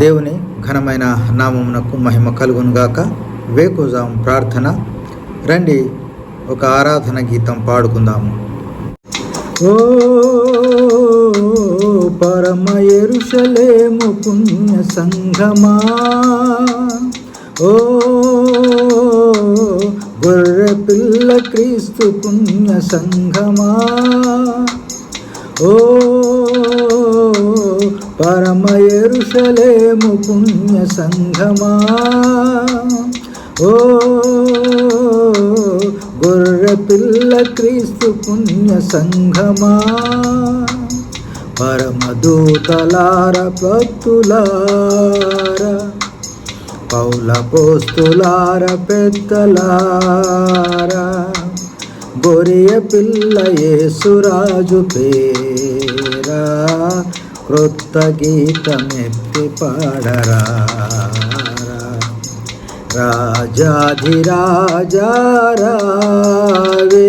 దేవుని ఘనమైన నామమునకు మహిమ కలుగునుగాక. వేకుజాం ప్రార్థన. రండి ఒక ఆరాధన గీతం పాడుకుందాము. ఓ పరమ ఎరుషలేము పుణ్య సంగమా ఓ గొర్రె పిల్ల క్రీస్తు పుణ్య సంగమా ఓ పరమ ఎరుసలేము పుణ్య సంఘమా. ఓ గొర్రె పిల్ల క్రీస్తు పుణ్య సంగమా పరమదూతలార భక్తులార పౌల పోస్తులార పెద్దలార. గొరియ పిల్ల యేసురాజు పేరా క్రొత్త గీతమెత్తి పాడరా రాజాధిరాజారావే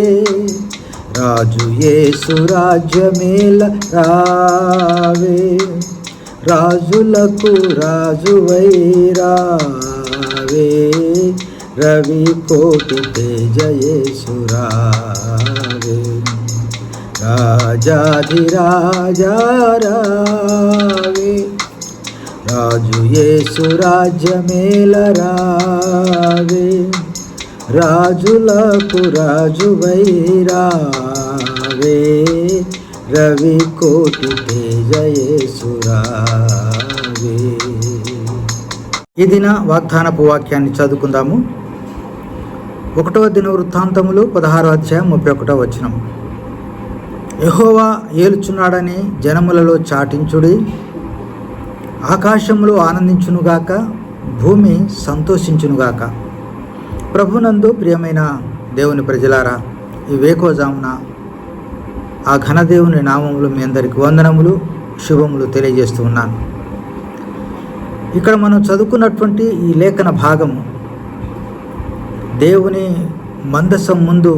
రాజు యేసు రాజ్యమేల రావే రాజులకు రాజు వైరావే రవి కోటి తేజ యేసురావే రాజాధిరాజారావే రాజు యేసు రాజ్యమేల రావే రాజులకు రాజు వైరావే రవి కోటి తేజ యేసురావే ఈ దిన వాగ్దానపు వాక్యాన్ని చదువుకుందాము. ఒకటవ దిన వృత్తాంతములు పదహారో అధ్యాయం ముప్పై ఒకటో వచనం. యహోవా ఏలుచున్నాడని జనములలో చాటించుడి ఆకాశంలో ఆనందించునుగాక భూమి సంతోషించునుగాక. ప్రభునందు ప్రియమైన దేవుని ప్రజలారా ఈ వేకోజామున ఆ ఘనదేవుని నామములు మీ అందరికి వందనములు శుభములు తెలియజేస్తూ ఉన్నాను. ఇక్కడ మనం చదువుకున్నటువంటి ఈ లేఖన భాగము దేవుని మందసం ముందు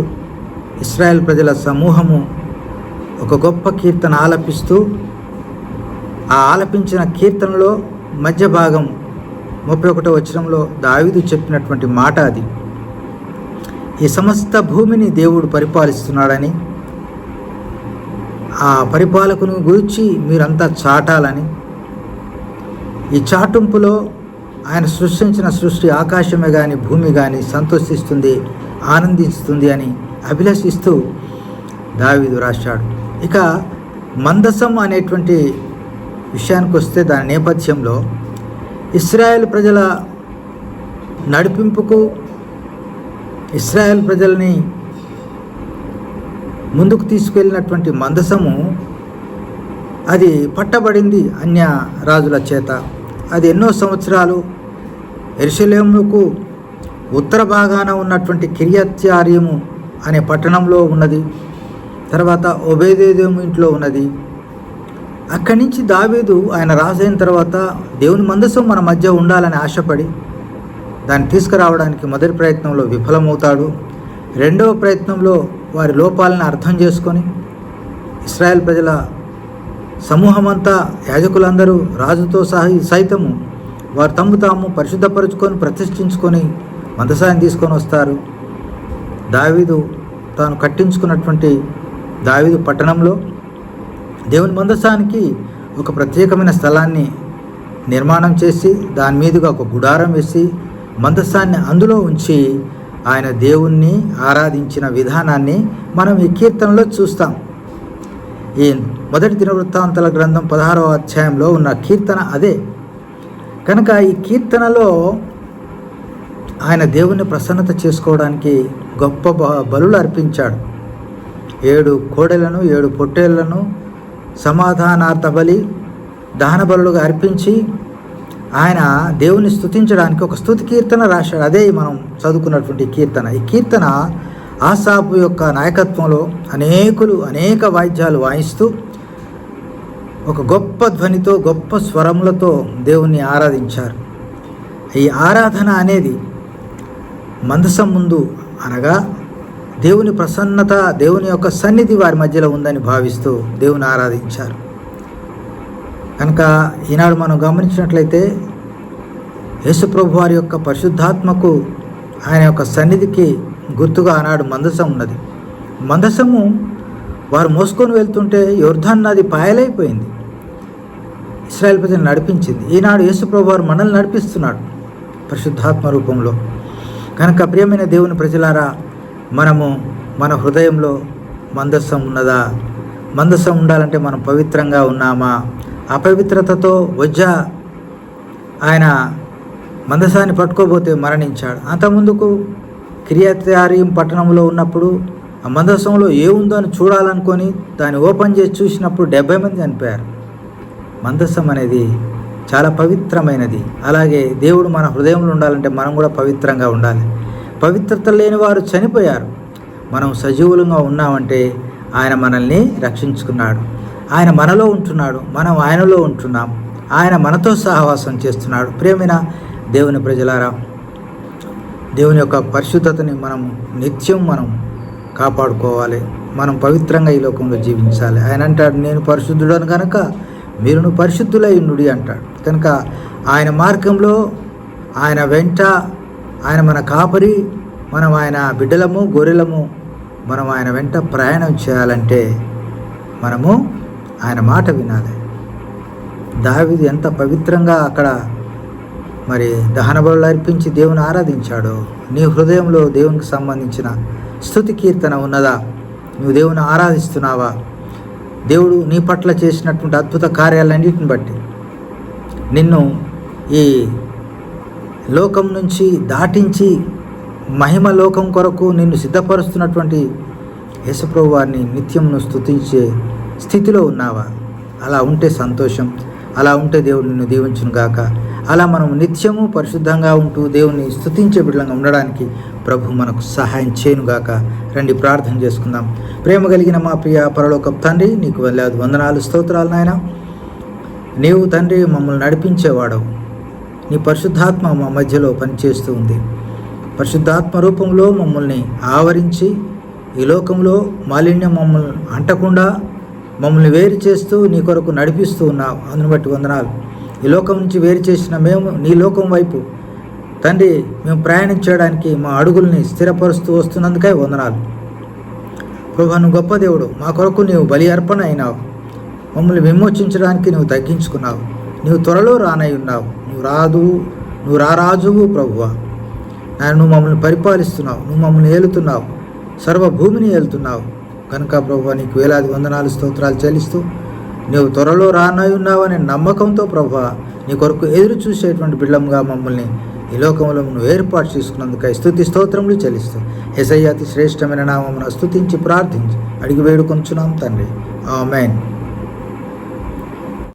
ఇస్రాయెల్ ప్రజల సమూహము ఒక గొప్ప కీర్తన ఆలపిస్తూ ఆ ఆలపించిన కీర్తనలో మధ్య భాగం ముప్పై ఒకటో వచనంలో దావిదు చెప్పినటువంటి మాట అది. ఈ సమస్త భూమిని దేవుడు పరిపాలిస్తున్నాడని ఆ పరిపాలకును గురించి మీరంతా చాటాలని ఈ చాటింపులో ఆయన సృష్టించిన సృష్టి ఆకాశమే కానీ భూమి కానీ సంతోషిస్తుంది ఆనందిస్తుంది అని అభిలషిస్తూ దావీదు రాశాడు. ఇక మందసం అనేటువంటి విషయానికి వస్తే దాని నేపథ్యంలో ఇస్రాయేల్ ప్రజల నడిపింపుకు ఇస్రాయేల్ ప్రజల్ని ముందుకు తీసుకెళ్ళినటువంటి మందసము అది పట్టబడింది అన్య రాజుల చేత. అది ఎన్నో సంవత్సరాలు ఎరుసలేముకు ఉత్తర భాగాన ఉన్నటువంటి కిరియత్యార్యము అనే పట్టణంలో ఉన్నది. తర్వాత ఒబేదేదేము ఇంట్లో ఉన్నది. అక్కడి నుంచి దావీదు ఆయన రాజైన తర్వాత దేవుని మందసం మన మధ్య ఉండాలని ఆశపడి దాన్ని తీసుకురావడానికి మొదటి ప్రయత్నంలో విఫలమవుతాడు. రెండవ ప్రయత్నంలో వారి లోపాలను అర్థం చేసుకొని ఇస్రాయెల్ ప్రజల సమూహమంతా యాజకులందరూ రాజుతో సహా సైతము వారు తమ్ము తాము పరిశుద్ధపరుచుకొని ప్రతిష్ఠించుకొని మందసాయం తీసుకొని వస్తారు. దావీదు తాను కట్టించుకున్నటువంటి దావిదు పట్టణంలో దేవుని మందసానికి ఒక ప్రత్యేకమైన స్థలాన్ని నిర్మాణం చేసి దాని మీదుగా ఒక గుడారం వేసి మందసాన్ని అందులో ఉంచి ఆయన దేవుణ్ణి ఆరాధించిన విధానాన్ని మనం ఈ కీర్తనలో చూస్తాం. ఈ మొదటి దినవృత్తాంతాల గ్రంథం పదహారవ అధ్యాయంలో ఉన్న కీర్తన అదే. కనుక ఈ కీర్తనలో ఆయన దేవుణ్ణి ప్రసన్నత చేసుకోవడానికి గొప్ప బ- బలులు అర్పించాడు. ఏడు కోడెలను ఏడు పొట్టేళ్ళను సమాధానార్థ బలి దహనబలుగా అర్పించి ఆయన దేవుని స్థుతించడానికి ఒక స్థుతి కీర్తన రాశాడు. అదే మనం చదువుకున్నటువంటి కీర్తన. ఈ కీర్తన ఆసాపు యొక్క నాయకత్వంలో అనేకులు అనేక వాయిద్యాలు వాయిస్తూ ఒక గొప్ప ధ్వనితో గొప్ప స్వరములతో దేవుణ్ణి ఆరాధించారు. ఈ ఆరాధన అనేది మందసం ముందు అనగా దేవుని ప్రసన్నత దేవుని యొక్క సన్నిధి వారి మధ్యలో ఉందని భావిస్తూ దేవుని ఆరాధించారు. కనుక ఈనాడు మనం గమనించినట్లయితే యేసుప్రభు వారి యొక్క పరిశుద్ధాత్మకు ఆయన యొక్క సన్నిధికి గుర్తుగా ఆనాడు మందసం ఉన్నది. మందసము వారు మోసుకొని వెళ్తుంటే యోర్ధన్ నది పాయలైపోయింది. ఇస్రాయల్ ప్రజలు నడిపించింది. ఈనాడు యేసుప్రభు వారు మనల్ని నడిపిస్తున్నాడు పరిశుద్ధాత్మ రూపంలో. కనుక ప్రియమైన దేవుని ప్రజలారా మనము మన హృదయంలో మందస్సం ఉన్నదా? మందస్సం ఉండాలంటే మనం పవిత్రంగా ఉన్నామా? అపవిత్రతతో వజ్జ ఆయన మందసాన్ని పట్టుకోబోతే మరణించాడు. అంతకుముందుకు కిరియాతారీం పట్టణంలో ఉన్నప్పుడు ఆ మందసంలో ఏముందో అని చూడాలనుకొని దాన్ని ఓపెన్ చేసి చూసినప్పుడు డెబ్బై మంది చనిపోయారు. మందసం అనేది చాలా పవిత్రమైనది. అలాగే దేవుడు మన హృదయంలో ఉండాలంటే మనం కూడా పవిత్రంగా ఉండాలి. పవిత్రత లేని వారు చనిపోయారు. మనం సజీవులంగా ఉన్నామంటే ఆయన మనల్ని రక్షించుకున్నాడు. ఆయన మనలో ఉంటున్నాడు. మనం ఆయనలో ఉంటున్నాం. ఆయన మనతో సహవాసం చేస్తున్నాడు. ప్రేమిన దేవుని ప్రజలారా దేవుని యొక్క పరిశుద్ధతని మనం నిత్యం మనం కాపాడుకోవాలి. మనం పవిత్రంగా ఈ లోకంలో జీవించాలి. ఆయన అంటాడు నేను పరిశుద్ధుడను కనుక మీరును పరిశుద్ధులై నుడి అంటాడు. కనుక ఆయన మార్గంలో ఆయన వెంట ఆయన మన కాపరి మనం ఆయన బిడ్డలము గొర్రెలము మనం ఆయన వెంట ప్రయాణం చేయాలంటే మనము ఆయన మాట వినాలి. దావిది ఎంత పవిత్రంగా అక్కడ మరి దహన అర్పించి దేవుని ఆరాధించాడో నీ హృదయంలో దేవునికి సంబంధించిన స్థుతి కీర్తన ఉన్నదా? నువ్వు దేవుని ఆరాధిస్తున్నావా? దేవుడు నీ పట్ల చేసినటువంటి అద్భుత కార్యాలన్నిటిని బట్టి నిన్ను ఈ లోకం నుంచి దాటించి మహిమ లోకం కొరకు నిన్ను సిద్ధపరుస్తున్నటువంటి యేసుప్రభు వారిని నిత్యంను స్థుతించే స్థితిలో ఉన్నావా? అలా ఉంటే సంతోషం. అలా ఉంటే దేవుడు నిన్ను దీవించును గాక. అలా మనం నిత్యము పరిశుద్ధంగా ఉంటూ దేవుని స్థుతించే బిడ్డలంగా ఉండడానికి ప్రభు మనకు సహాయం చేయనుగాక రండి ప్రార్థన చేసుకుందాం. ప్రేమ కలిగిన మా ప్రియ పరలోక తండ్రి నీకు వెళ్ళాదు వందనాలు స్తోత్రాలు నాయన. నీవు తండ్రి మమ్మల్ని నడిపించేవాడవు. నీ పరిశుద్ధాత్మ మా మధ్యలో పనిచేస్తూ ఉంది. పరిశుద్ధాత్మ రూపంలో మమ్మల్ని ఆవరించి ఈ లోకంలో మాలిన్యం మమ్మల్ని అంటకుండా మమ్మల్ని వేరు చేస్తూ నీ కొరకు నడిపిస్తూ ఉన్నావు. అందుని బట్టి వందనాలు. ఈ లోకం నుంచి వేరు చేసిన మేము నీ లోకం వైపు తండ్రి మేము ప్రయాణించడానికి మా అడుగుల్ని స్థిరపరుస్తూ వస్తున్నందుకే వందనాలు. ప్రభా నువ్వు గొప్ప దేవుడు. మా కొరకు నీవు బలి అర్పణ అయినావు. మమ్మల్ని విమోచించడానికి నువ్వు తగ్గించుకున్నావు. నీవు త్వరలో రానై ఉన్నావు. నువ్వు రాదు నువ్వు రారాజువు ప్రభువా. ఆయన నువ్వు మమ్మల్ని పరిపాలిస్తున్నావు నువ్వు మమ్మల్ని ఏలుతున్నావు సర్వభూమిని ఏలుతున్నావు. కనుక ప్రభు నీకు వేలాది వందనాలు స్తోత్రాలు చెల్లిస్తూ నువ్వు త్వరలో రానై ఉన్నావనే నమ్మకంతో ప్రభు నీ కొరకు ఎదురు చూసేటువంటి బిడ్డంగా మమ్మల్ని ఈ లోకంలో నువ్వు ఏర్పాటు చేసుకున్నందుకై స్థుతి స్తోత్రములు చెల్లిస్తూ ఎసయ్య అతి శ్రేష్టమైన నామమును స్తుతించి ప్రార్థించి అడిగి వేడుకొంచున్నాం తండ్రి. ఆమెన్.